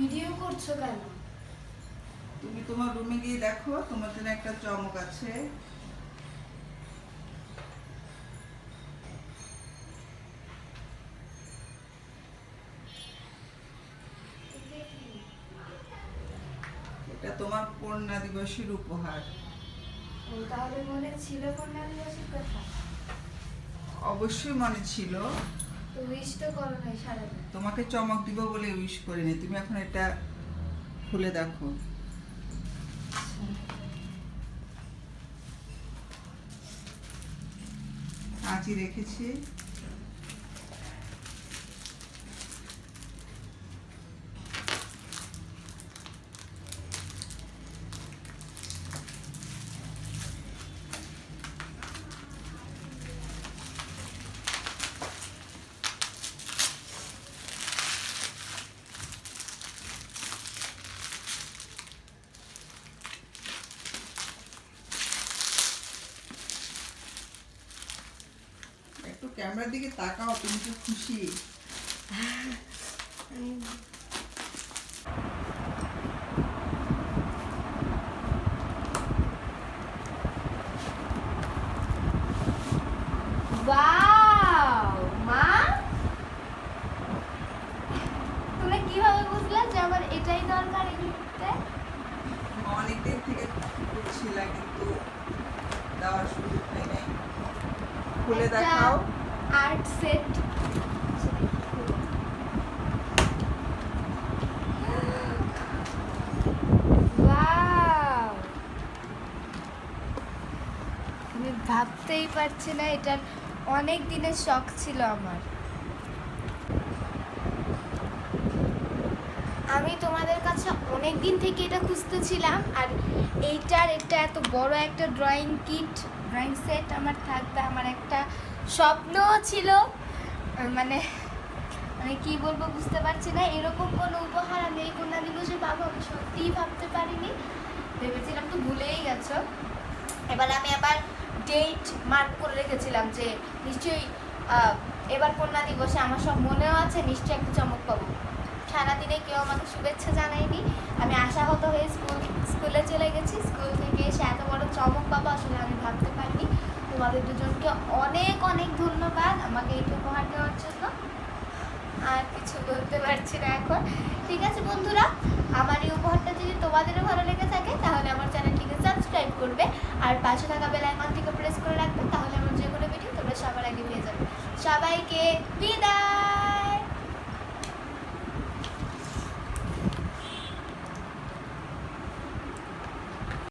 ডাকছো কেন? তুমি তোমার রুমে গিয়ে দেখো তোমার জন্য একটা চমক আছে। এটা তোমার কন্যা দিবসের উপহার। তাহলে মনে ছিল কন্যা দিবসের কথা? অবশ্যই মনে ছিল। তোমাকে চমক দিব বলে উইশ করিনি। তুমি এখন এটা খুলে দেখো। আজি রেখেছি একটু ক্যামেরার দিকে তাকাও তুমি তো খুশি। এটাই দরকার এই গিফটে অনেকদিন থেকে কিন্তু দেওয়ার সুযোগ নাই। খুলে দেখাও। আর্ট সেট আমি ভাবতেই পারছি না, এটার অনেক দিনের শখ ছিল আমার। আমি তোমাদের কাছে অনেক দিন থেকে এটা খুঁজতেছিলাম, আর এইটার একটা এত বড় একটা ড্রয়িং কিট ড্রয়িং সেট আমার থাকবে, আমার একটা স্বপ্নও ছিল মানে মানে কি বলব বুঝতে পারছি না, এরকম কোনো উপহার আমি এই কন্যা দিবসে পাবো আমি সত্যিই ভাবতে পারিনি। ভেবেছিলাম তো ভুলেই গেছো। এবার আমি আবার ডেট মার্ক করে রেখেছিলাম যে নিশ্চয়ই এবার কন্যা দিবসে আমার সব মনেও আছে, নিশ্চয়ই একটা চমক পাবো। সারাদিনে কেউ আমাকে শুভেচ্ছা জানায়নি। আমি আশাহত হয়ে স্কুল, স্কুলে চলে গেছি, স্কুল থেকে এসে এত বড় চমক পাবো আসলে আমি ভাবতে পারিনি তোমাদের দুজনকে অনেক অনেক ধন্যবাদ আমাকে এই উপহার দেওয়ার জন্য। আর কিছু বলতে পারছি না এখন। ঠিক আছে বন্ধুরা, আমার এই উপহারটা যদি তোমাদেরও ভালো লেগে থাকে, তাহলে আমার চ্যানেলটিকে সাবস্ক্রাইব করবে। আর পাশে থাকা বেল আইকনটিকে প্রেস করে রাখবে, তাহলে আমার যে কোনো ভিডিও তোমরা সবার আগে পেয়ে যাবে। সবাইকে